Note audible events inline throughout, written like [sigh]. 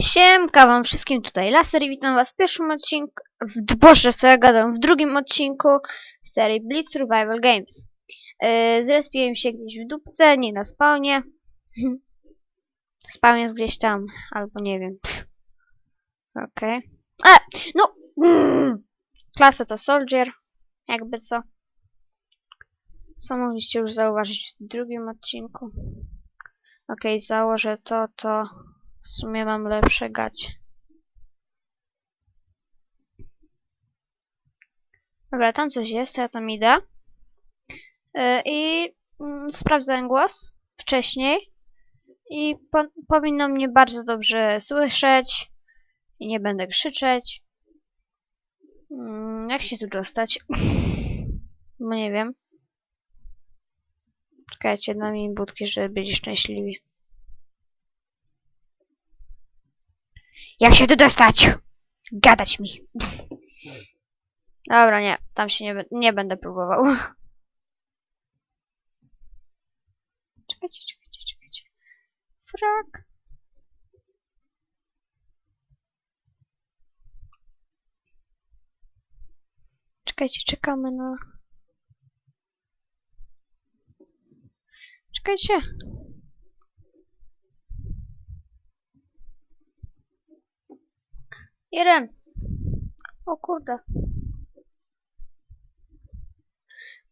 Siemka wam wszystkim, tutaj Laser i witam was w pierwszym odcinku, w, boże co ja gadam, w drugim odcinku serii Blitz Survival Games. Yy, zrespiłem się gdzieś w dupce, nie na spawnie. [laughs] Spawn jest gdzieś tam, albo nie wiem. [laughs] Okej. E, no! Klasa to Soldier, jakby co. Co mogliście już zauważyć w drugim odcinku. Okej, założę to, to w sumie mam lepsze gacie. Dobra, tam coś jest, ja tam idę. Yy, I mm, sprawdzałem głos wcześniej. I po, powinno mnie bardzo dobrze słyszeć. I nie będę krzyczeć. Mm, jak się tu dostać? [laughs] No nie wiem. Czekajcie na mi budki, żeby byli szczęśliwi. Jak się tu dostać? Gadać mi. Dobra, nie. Tam się nie, nie będę próbował. Czekajcie, czekajcie, czekajcie. Frak. Czekajcie, czekamy na... Czekajcie. Jeden. O kurde.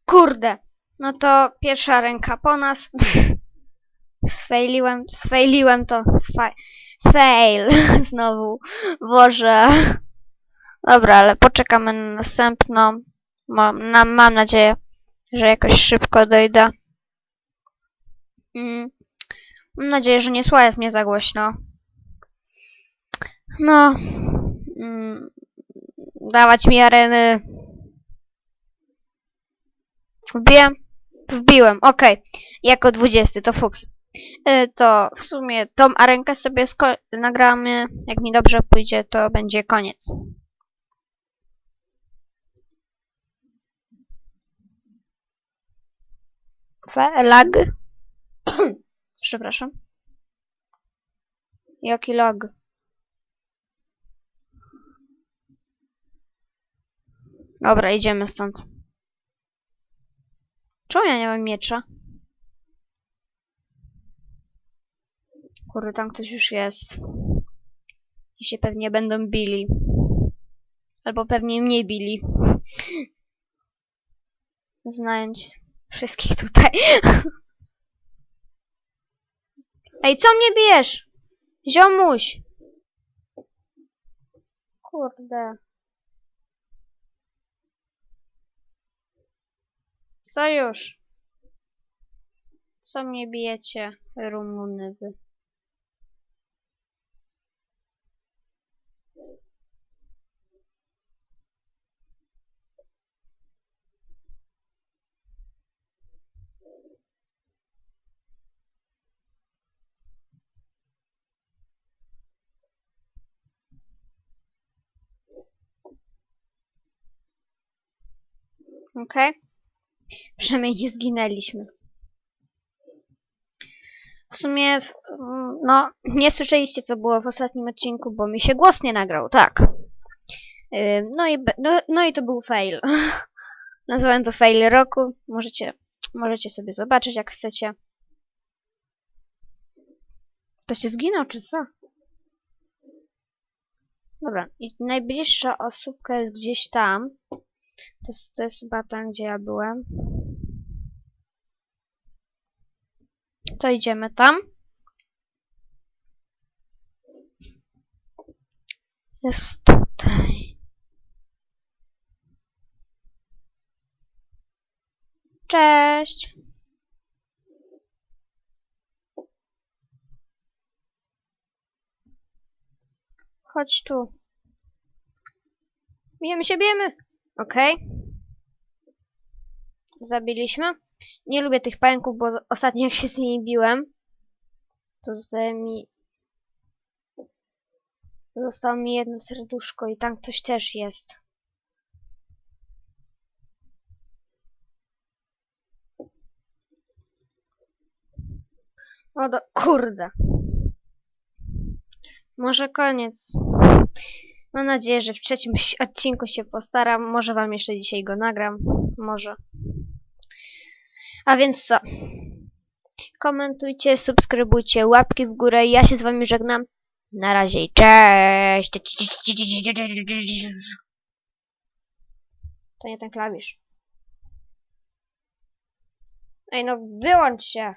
Kurde. No to pierwsza ręka po nas. [laughs] Sfailiłem, sfailiłem to. Fail. [laughs] Znowu. Boże. Dobra, ale poczekamy na następną. Mam, na, mam nadzieję, że jakoś szybko dojdę. Mm. Mam nadzieję, że nie słychać mnie za głośno. No. Mm. Dawać mi areny. Wbiłem? Wbiłem, okej. Jako 20, to fuks. Y, To w sumie tą arenkę sobie nagramy. Jak mi dobrze pójdzie, to będzie koniec. Lag? [coughs] Przepraszam. Jaki lag? Dobra, idziemy stąd. Czemu ja nie mam miecza? Kurde, tam ktoś już jest. I się pewnie będą bili. Albo pewnie mnie bili. [laughs] Znając wszystkich tutaj. [laughs] Ej, co mnie bijesz? Ziomuś! Kurde. Sojusz. Co mnie bijecie, Rumuny wy? Okej. Przynajmniej nie zginęliśmy. W sumie, no, nie słyszeliście, co było w ostatnim odcinku, bo mi się głos nie nagrał, tak. Ym, No i, no, no i to był fail. [laughs] Nazwałem to fail roku. Możecie, możecie sobie zobaczyć, jak chcecie. To się zginął, czy co? Dobra, i najbliższa osóbka jest gdzieś tam. To jest, to jest chyba tam, gdzie ja byłem. To idziemy tam. Jest tutaj. Cześć. Chodź tu. Bijemy się, bijemy. Okej. Zabiliśmy. Nie lubię tych pająków, bo ostatnio jak się z nimi biłem, to zostało mi... Zostało mi jedno serduszko i tam ktoś też jest. O do... kurde. Może koniec. Mam nadzieję, że w trzecim [laughs] odcinku się postaram. Może wam jeszcze dzisiaj go nagram. Może. A więc co? Komentujcie, subskrybujcie, łapki w górę. Ja się z wami żegnam. Na razie i cześć! To nie ten klawisz. Ej, no wyłącz się!